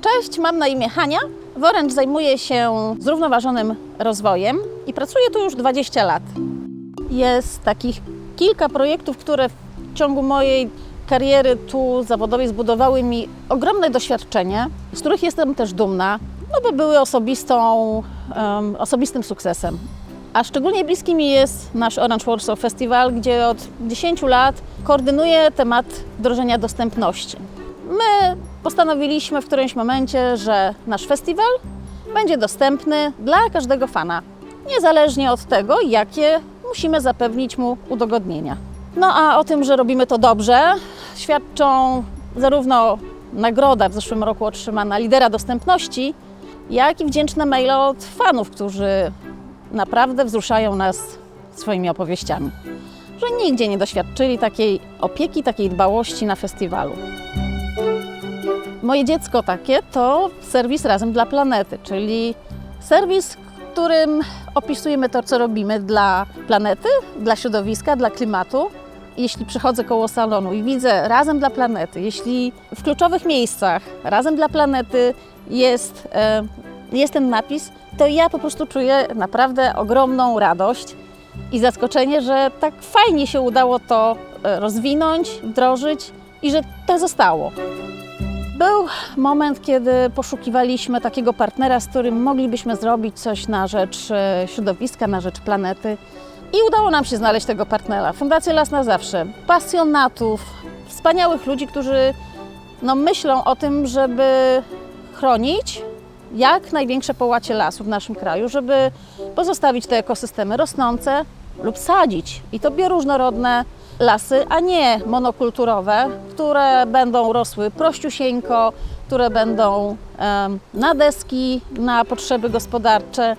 Cześć, mam na imię Hania. W Orange zajmuję się zrównoważonym rozwojem i pracuję tu już 20 lat. Jest takich kilka projektów, które w ciągu mojej kariery tu zawodowej zbudowały mi ogromne doświadczenie, z których jestem też dumna, no bo były osobistą, em, osobistym sukcesem. A szczególnie bliski mi jest nasz Orange Warsaw Festival, gdzie od 10 lat koordynuję temat wdrożenia dostępności. My postanowiliśmy w którymś momencie, że nasz festiwal będzie dostępny dla każdego fana, niezależnie od tego, jakie musimy zapewnić mu udogodnienia. No a o tym, że robimy to dobrze, świadczą zarówno nagroda w zeszłym roku otrzymana lidera dostępności, jak i wdzięczne maile od fanów, którzy naprawdę wzruszają nas swoimi opowieściami, że nigdzie nie doświadczyli takiej opieki, takiej dbałości na festiwalu. Moje dziecko takie to serwis Razem dla Planety, czyli serwis, którym opisujemy to, co robimy dla planety, dla środowiska, dla klimatu. Jeśli przychodzę koło salonu i widzę Razem dla Planety, jeśli w kluczowych miejscach Razem dla Planety jest, e, jest ten napis, to ja po prostu czuję naprawdę ogromną radość i zaskoczenie, że tak fajnie się udało to e, rozwinąć, wdrożyć i że to zostało. Był moment, kiedy poszukiwaliśmy takiego partnera, z którym moglibyśmy zrobić coś na rzecz e, środowiska, na rzecz planety. I udało nam się znaleźć tego partnera. Fundacja Las na Zawsze. Pasjonatów, wspaniałych ludzi, którzy no, myślą o tym, żeby chronić jak największe połacie lasu w naszym kraju, żeby pozostawić te ekosystemy rosnące lub sadzić. I to bioróżnorodne lasy, a nie monokulturowe, które będą rosły prościusieńko, które będą na deski, na potrzeby gospodarcze.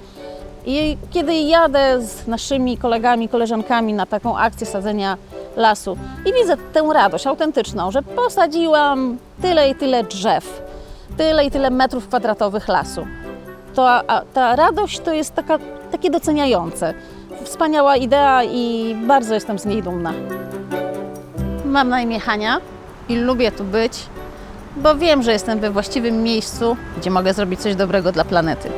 I kiedy jadę z naszymi kolegami, koleżankami na taką akcję sadzenia lasu i widzę tę radość autentyczną, że posadziłam tyle i tyle drzew, tyle i tyle metrów kwadratowych lasu, to a ta radość to jest taka, takie doceniające. Wspaniała idea i bardzo jestem z niej dumna. Mam na imię Hania i lubię tu być, bo wiem, że jestem we właściwym miejscu, gdzie mogę zrobić coś dobrego dla planety.